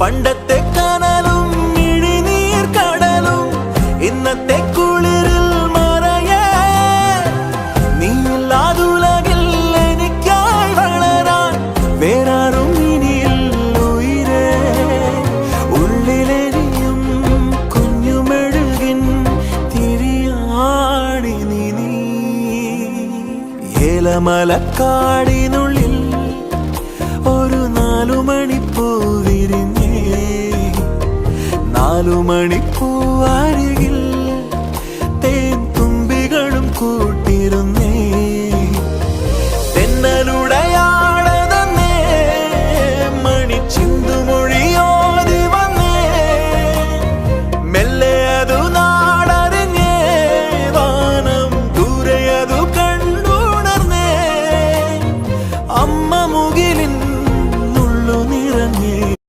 പണ്ടത്തെ കനലും ഇഴിനീർ കടലും ഇന്നത്തെ കുളിരിൽ മറയേ. നീലാതുലകിൽ എനിക്കായി വളരാൻ വേറാരും ഇനിയില്ല ഉയിരേ. ഉള്ളിലെരിയും കുഞ്ഞുമെഴുകിൻ തിരിയാണി നീ ഏലമലക്കാടിനുള്ളിൽ ഒരു നാലുമണിക്കൂവാരികിൽ തേൻ തുമ്പികളും കൂട്ടിരുന്നേ.